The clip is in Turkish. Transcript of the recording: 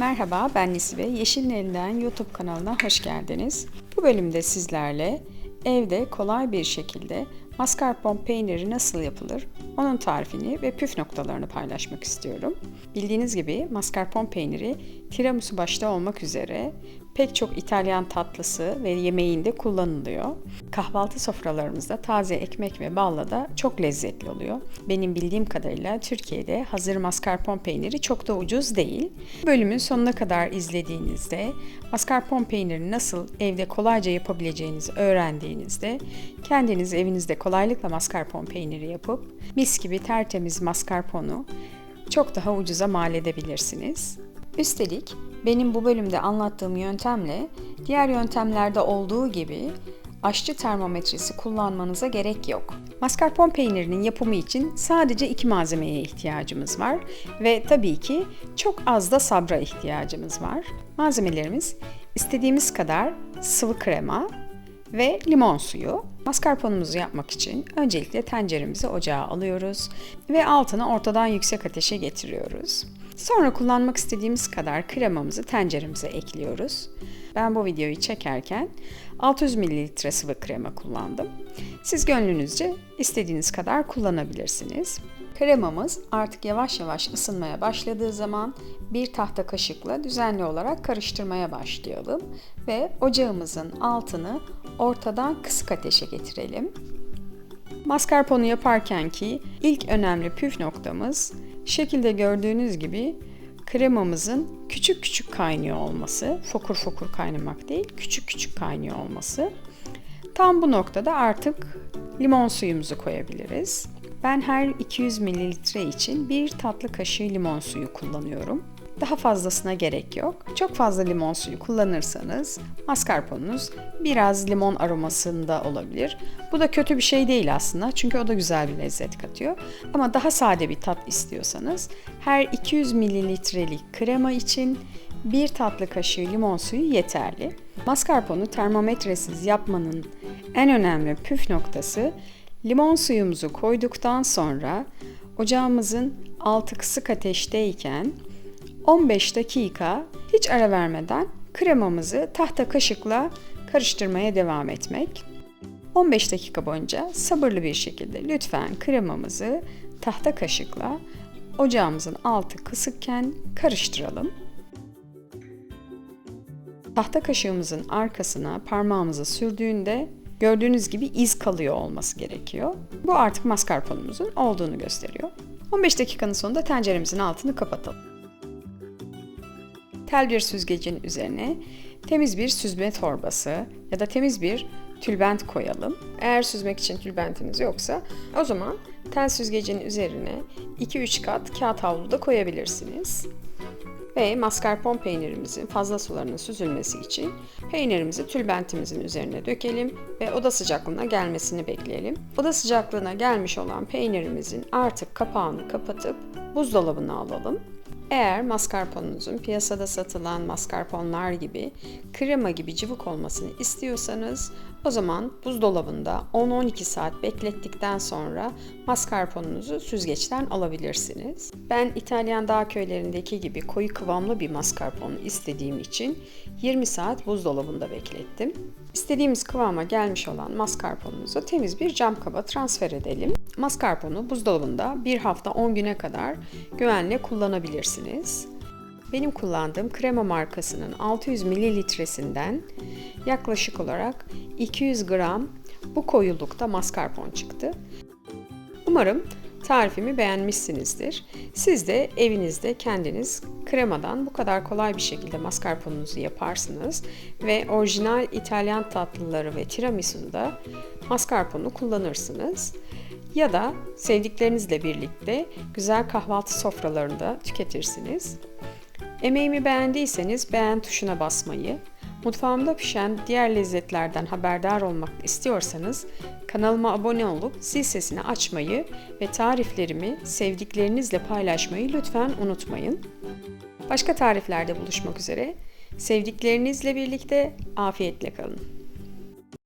Merhaba ben Nisibe. Yeşilin Elinden YouTube kanalına hoş geldiniz. Bu bölümde sizlerle evde kolay bir şekilde mascarpone peyniri nasıl yapılır onun tarifini ve püf noktalarını paylaşmak istiyorum. Bildiğiniz gibi mascarpone peyniri tiramisu başta olmak üzere pek çok İtalyan tatlısı ve yemeğinde kullanılıyor. Kahvaltı sofralarımızda taze ekmek ve balla da çok lezzetli oluyor. Benim bildiğim kadarıyla Türkiye'de hazır mascarpone peyniri çok da ucuz değil. Bölümün sonuna kadar izlediğinizde mascarpone peynirini nasıl evde kolayca yapabileceğinizi öğrendiğinizde kendiniz evinizde kolaylıkla mascarpone peyniri yapıp mis gibi tertemiz mascarpone'u çok daha ucuza mal edebilirsiniz. Üstelik benim bu bölümde anlattığım yöntemle diğer yöntemlerde olduğu gibi aşçı termometresi kullanmanıza gerek yok. Mascarpone peynirinin yapımı için sadece iki malzemeye ihtiyacımız var ve tabii ki çok az da sabra ihtiyacımız var. Malzemelerimiz istediğimiz kadar sıvı krema ve limon suyu. Mascarpone'umuzu yapmak için öncelikle tenceremizi ocağa alıyoruz ve altını ortadan yüksek ateşe getiriyoruz. Sonra kullanmak istediğimiz kadar kremamızı tenceremize ekliyoruz. Ben bu videoyu çekerken 600 ml sıvı krema kullandım. Siz gönlünüzce istediğiniz kadar kullanabilirsiniz. Kremamız artık yavaş yavaş ısınmaya başladığı zaman bir tahta kaşıkla düzenli olarak karıştırmaya başlayalım ve ocağımızın altını ortadan kısık ateşe getirelim. Mascarpone yaparken ki ilk önemli püf noktamız şekilde gördüğünüz gibi kremamızın küçük küçük kaynıyor olması, fokur fokur kaynamak değil, küçük küçük kaynıyor olması. Tam bu noktada artık limon suyumuzu koyabiliriz. Ben her 200 mililitre için bir tatlı kaşığı limon suyu kullanıyorum. Daha fazlasına gerek yok. Çok fazla limon suyu kullanırsanız mascarpone'unuz biraz limon aromasında olabilir. Bu da kötü bir şey değil aslında çünkü o da güzel bir lezzet katıyor. Ama daha sade bir tat istiyorsanız her 200 mililitrelik krema için bir tatlı kaşığı limon suyu yeterli. Mascarpone'u termometresiz yapmanın en önemli püf noktası limon suyumuzu koyduktan sonra ocağımızın altı kısık ateşteyken 15 dakika hiç ara vermeden kremamızı tahta kaşıkla karıştırmaya devam etmek. 15 dakika boyunca sabırlı bir şekilde lütfen kremamızı tahta kaşıkla ocağımızın altı kısıkken karıştıralım. Tahta kaşığımızın arkasına parmağımızı sürdüğünde gördüğünüz gibi iz kalıyor olması gerekiyor. Bu artık mascarpone'umuzun olduğunu gösteriyor. 15 dakikanın sonunda tenceremizin altını kapatalım. Tel bir süzgecin üzerine temiz bir süzme torbası ya da temiz bir tülbent koyalım. Eğer süzmek için tülbentiniz yoksa o zaman tel süzgecin üzerine 2-3 kat kağıt havlu da koyabilirsiniz. Ve mascarpone peynirimizin fazla sularının süzülmesi için peynirimizi tülbentimizin üzerine dökelim ve oda sıcaklığına gelmesini bekleyelim. Oda sıcaklığına gelmiş olan peynirimizin artık kapağını kapatıp buzdolabına alalım. Eğer mascarpone'unuzun piyasada satılan mascarpone'lar gibi krema gibi cıvık olmasını istiyorsanız o zaman buzdolabında 10-12 saat beklettikten sonra mascarpone'unuzu süzgeçten alabilirsiniz. Ben İtalyan dağ köylerindeki gibi koyu kıvamlı bir mascarpone istediğim için 20 saat buzdolabında beklettim. İstediğimiz kıvama gelmiş olan mascarpone'umuzu temiz bir cam kaba transfer edelim. Mascarpone'u buzdolabında bir hafta 10 güne kadar güvenle kullanabilirsiniz. Benim kullandığım krema markasının 600 mililitresinden yaklaşık olarak 200 gram bu koyulukta mascarpone çıktı. Umarım tarifimi beğenmişsinizdir. Siz de evinizde kendiniz kremadan bu kadar kolay bir şekilde mascarpone'unuzu yaparsınız ve orijinal İtalyan tatlıları ve tiramisu'da mascarpone'u kullanırsınız. Ya da sevdiklerinizle birlikte güzel kahvaltı sofralarında tüketirsiniz. Emeğimi beğendiyseniz beğen tuşuna basmayı, mutfağımda pişen diğer lezzetlerden haberdar olmak istiyorsanız kanalıma abone olup zil sesini açmayı ve tariflerimi sevdiklerinizle paylaşmayı lütfen unutmayın. Başka tariflerde buluşmak üzere. Sevdiklerinizle birlikte afiyetle kalın.